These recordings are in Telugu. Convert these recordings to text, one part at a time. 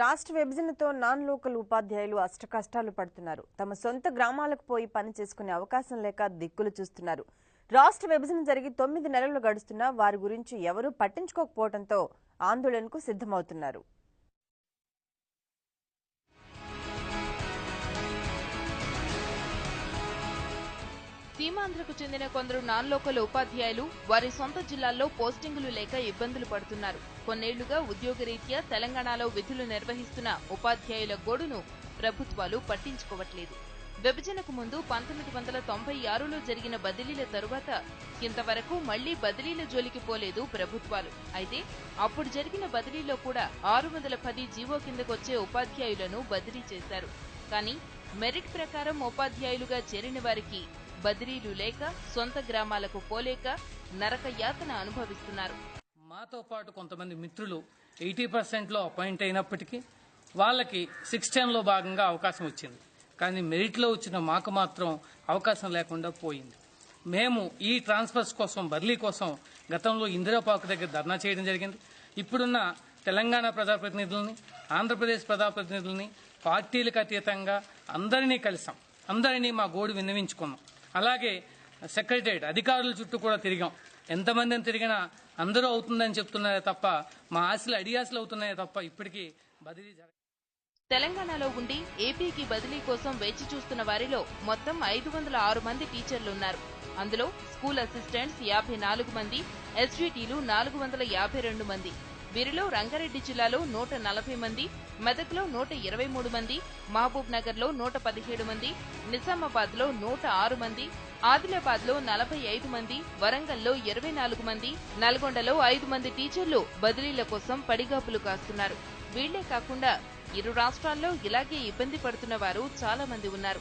రాష్ట్ర విభజనతో నాన్ లోకల్ ఉపాధ్యాయులు అష్టకష్టాలు పడుతున్నారు. తమ సొంత గ్రామాలకు పోయి పని చేసుకునే అవకాశం లేక దిక్కులు చూస్తున్నారు. రాష్ట్ర విభజన జరిగి తొమ్మిది నెలలు గడుస్తున్నా వారి గురించి ఎవరూ పట్టించుకోకపోవడంతో ఆందోళనకు సిద్ధమవుతున్నారు. సీమాంధ్రకు చెందిన కొందరు నాన్ లోకల్ ఉపాధ్యాయులు వారి సొంత జిల్లాల్లో పోస్టింగులు లేక ఇబ్బందులు పడుతున్నారు. కొన్నేళ్ళుగా ఉద్యోగరీత్యా తెలంగాణలో విధులు నిర్వహిస్తున్న ఉపాధ్యాయుల గోడును ప్రభుత్వాలు పట్టించుకోవట్లేదు. విభజనకు ముందు పంతొమ్మిది వందల తొంభై ఆరులో జరిగిన బదిలీల తరువాత ఇంతవరకు మళ్ళీ బదిలీల జోలికి పోలేదు ప్రభుత్వాలు. అయితే అప్పుడు జరిగిన బదిలీలో కూడా ఆరు వందల పది జీవో కిందకొచ్చే ఉపాధ్యాయులను బదిలీ చేశారు. కానీ మెరిట్ ప్రకారం ఉపాధ్యాయులుగా చేరిన వారికి బదిలీలు లేక సొంత గ్రామాలకు పోలేక నరక యాతన అనుభవిస్తున్నారు. మాతో పాటు కొంతమంది మిత్రులు ఎయిటీ పర్సెంట్లో అపాయింట్ అయినప్పటికీ వాళ్ళకి సిక్స్ టెన్లో భాగంగా అవకాశం వచ్చింది. కానీ మెరిట్లో వచ్చిన మాకు మాత్రం అవకాశం లేకుండా పోయింది. మేము ఈ ట్రాన్స్ఫర్స్ కోసం బర్లీ కోసం గతంలో ఇందిరాపాకు దగ్గర ధర్నా చేయడం జరిగింది. ఇప్పుడున్న తెలంగాణ ప్రజాప్రతినిధులని ఆంధ్రప్రదేశ్ ప్రజాప్రతినిధులని పార్టీలకు అతీతంగా అందరినీ కలిసాం. అందరినీ మా గోడు విన్నవించుకున్నాం. అలాగే సెక్రటరియట్ అధికారుల చుట్టూ కూడా తిరిగాం. ఎంతమందిని తిరిగినా అందరూ అవుతుందని చెప్తున్నారే తప్ప మా ఆశలు అడియాసలు అవుతున్నాయే తప్ప ఇప్పటికీ బదిలీ జరగ తెలంగాణలో ఉండి ఏపీకి బదిలీ కోసం వేచి చూస్తున్న వారిలో మొత్తం ఐదు వందల ఆరు మంది టీచర్లు ఉన్నారు అందులో స్కూల్ అసిస్టెంట్స్ యాభై నాలుగు మంది ఎస్జీటీలు నాలుగు వందల యాభై రెండు మంది. వీరిలో రంగారెడ్డి జిల్లాలో నూట నలభై మంది మెదక్లో నూట ఇరవై మూడు మంది మహబూబ్ నగర్లో నూట పదిహేడు మంది నిజామాబాద్లో నూట ఆరు మంది ఆదిలాబాద్లో నలభై ఐదు మంది వరంగల్లో ఇరవై నాలుగు మంది నల్గొండలో ఐదు మంది టీచర్లు బదిలీల కోసం పడిగాపులు కాస్తున్నారు. వీళ్ళే కాకుండా ఇరు రాష్ట్రాల్లో ఇలాగే ఇబ్బంది పడుతున్న వారు చాలా మంది ఉన్నారు.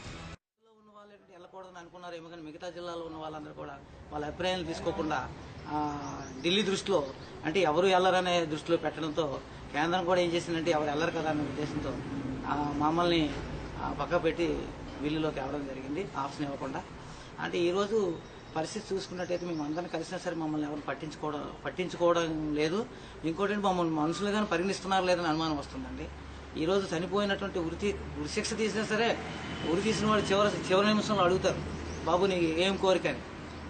రాకూడదని ఏంటంటే అనుకున్నారు కానీ మిగతా జిల్లాలో ఉన్న వాళ్ళందరూ కూడా వాళ్ళ అభిప్రాయాలు తీసుకోకుండా ఢిల్లీ దృష్టిలో అంటే ఎవరు వెళ్ళరనే దృష్టిలో పెట్టడంతో కేంద్రం కూడా ఏం చేసిందంటే ఎవరు వెళ్ళరు కదా అనే ఉద్దేశంతో మమ్మల్ని ఆ, పక్క పెట్టి బిల్లులోకి ఇవ్వడం జరిగింది. ఆప్షన్ ఇవ్వకుండా. అంటే ఈరోజు పరిస్థితి చూసుకున్నట్టయితే మేము అందరం కలిసినా సరే మమ్మల్ని ఎవరు పట్టించుకోవడం పట్టించుకోవడం లేదు. ఇంకోటి మమ్మల్ని మనుషులుగానే పరిగణిస్తున్నారు లేదని అనుమానం వస్తుందండి. ఈరోజు చనిపోయినటువంటి ఉరి ఉరిశిక్ష తీసినా సరే ఉరి తీసిన వాడు చివరి చివరి నిమిషంలో అడుగుతారు బాబు నీకు ఏం కోరిక అని.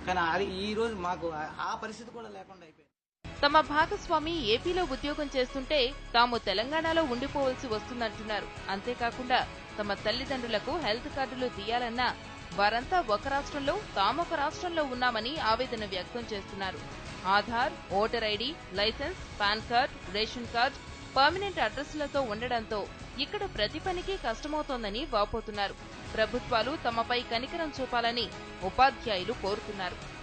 కానీ అది ఈ రోజు మాకు ఆ- ఆ పరిస్థితి కూడా లేకుండా అయిపోయింది. తమ భాగస్వామి ఏపీలో ఉద్యోగం చేస్తుంటే తాము తెలంగాణలో ఉండిపోవలసి వస్తుందంటున్నారు. అంతేకాకుండా తమ తల్లిదండ్రులకు హెల్త్ కార్డులు తీయాలన్నా వారంతా ఒక రాష్ట్రంలో తామొక రాష్ట్రంలో ఉన్నామని ఆవేదన వ్యక్తం చేస్తున్నారు. Aadhaar voter ID licence PAN card ration card permanent అడ్రస్లతో ఉండడంతో ఇక్కడ ప్రతి పనికి కష్టమవుతోందని వాపోతున్నారు. ప్రభుత్వాలు తమపై కనికరం చూపాలని ఉపాధ్యాయులు కోరుతున్నారు.